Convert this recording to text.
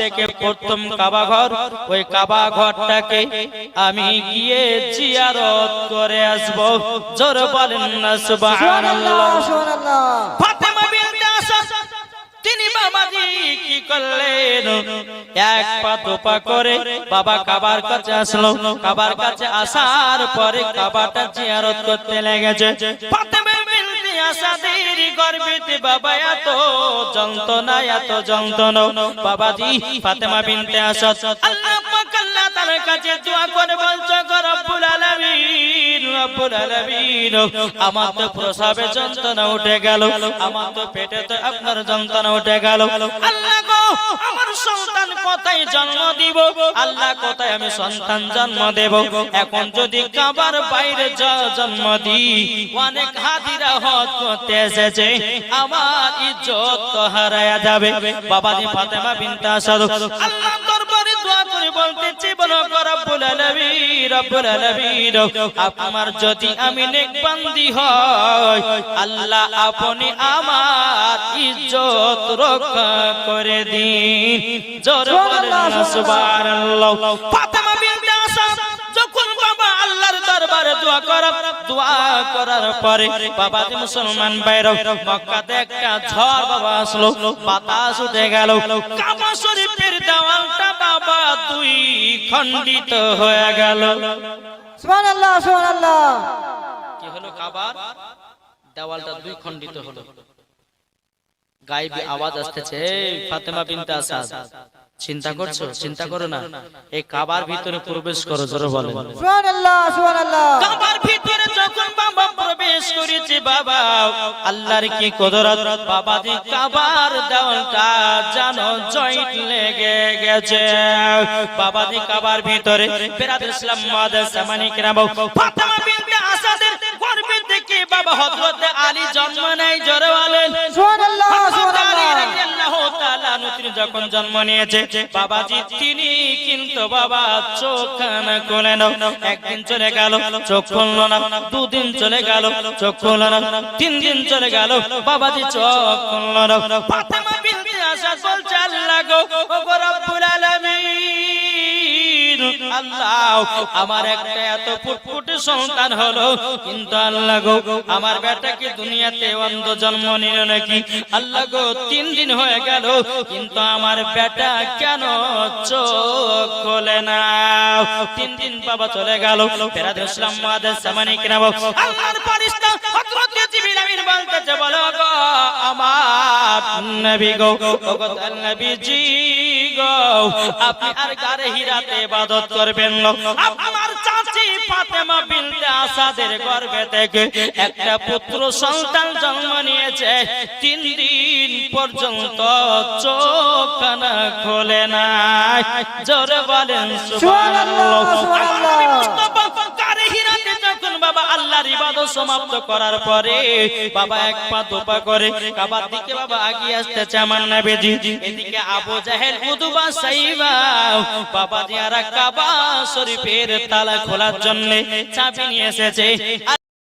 থেকে প্রথম কাবা ঘর ওই কাবা ঘরটাকে আমি গিয়ে জিয়ারত করে আসব। জোর বলেন না সুবহানাল্লাহ। সুবহানাল্লাহ ফাতেমা বিনতে আসাদ তিনি বাবাজি কি করলেন? এক পা দুপা করে বাবা কাবার কাছে আসলো। কাবার কাছে আসার পরে কাবাটা জিয়ারত করতে লেগেছে। ফাতেমা গর্ভেতে বাবা, এত যন্ত্রণা এত যন্ত্রণা। বাবাজি, ফাতেমা বিনতে আসাদ আল্লাহ পাক আল্লাহ তাআলার কাছে দোয়া করে বলছো রব্বুল আলামিন রব্বুল আলামিন, আমার তো প্রসাবে যন্ত্রণা উঠে গেল। আমার তো পেটে তো আপনার যন্ত্রণা উঠে গেল। কোথায় জন্ম দিব? আল্লাহ, কোথায় আমি সন্তান জন্ম দেব? এখন যদি কাবার বাইরে জন্ম দিই, অনেক হাতিরা হজ করতে এসেছে, আমার ইজ্জত তো হারায়া যাবে। বাবাজি ফাতেমা বিনতে আসাদ আল্লাহ দরবারে দোয়া করে বলতেছি আলামিন আমার যদি আমি নেকবান্দি হয় আল্লাহ আপনি আমার ইজ্জত রক্ষা করে দিন। জোরে বলেন সুবহানাল্লাহ। ফাতেমা দোয়া করা দোয়া করার পরে বাবা মুসলমান বাইরে মক্কাতে একটা ঝড় বাবা আসলো বাতাস উঠে গেল। কাবা শরীফের দেওয়ালটা বাবা দুই খণ্ডিত হয়ে গেল। সুবহানাল্লাহ সুবহানাল্লাহ। কি হলো কাবার দেওয়ালটা দুই খণ্ডিত হলো। গাইবে আওয়াজ আসতেছে ফাতেমা বিনতে আসাদ। চিন্তা করছ? চিন্তা করো না। এই কাবার ভিতরে প্রবেশ করো জোরে বলেন। সুবহানাল্লাহ সুবহানাল্লাহ। কাবার ভিতরে যখন বাবা প্রবেশ করেছে বাবা আল্লাহর কি কুদরত? বাবা দি কাবার দেওয়ালটা জানো জয়েন্ট লেগে গেছে। বাবা দি কাবার ভিতরে বেরাদ ইসলাম ফাতেমা বিনতে আসাদের গর্ভে থেকে বাবা হযরত আলী জন্ম নেয় জোরে যখন জন্ম নিয়েছে, বাবাজি, তিনি কিন্তু বাবা চোখ না খুলে নাও। একদিন চলে গেল, চোখ খুললো না, দুদিন চলে গেল, চোখ খুললো না, তিন দিন চলে গেল, বাবাজি চোখ খুললো না। আল্লাহ আল্লাহ, আমার একটা এত ফুটফুটে সন্তান হলো। কিন্তু আল্লাহ গো, আমার বেটাকে দুনিয়াতে অন্ধ জন্ম নিল নাকি? আল্লাহ গো, তিন দিন হয়ে গেল, কিন্তু আমার বেটা কেন চোখ খোলে না? তিন দিন বাবা চলে গেল ফেরাদ ইসলাম মাদের সামানি কিনাবো আল্লাহর ফেরেশতা হযরত বলতেছে বলো গো আমার নবী গো গো নবীজি গো আপনি আর গারে হিরাতে ইবাদত করবেন না। আমার চাচি ফাতেমা বিনতে আসাদের গর্ভে থেকে একটা পুত্র সন্তান জন্ম নিয়েছে। তিন দিন পর্যন্ত চোখ খোলে না জোরে বলেন সুবহানাল্লাহ। বাবা আল্লাহর ইবাদত সমাপ্ত করার পরে বাবা এক পা দোপা করে কাবার দিকে বাবা আগিয়ে আসতেছে আমার নবীজি। এদিকে আবু জাহেল, উদবা সাইবা, বাবা দিয়ারা কাবা শরীফের তালা খোলার জন্য চাবি নিয়ে এসেছে।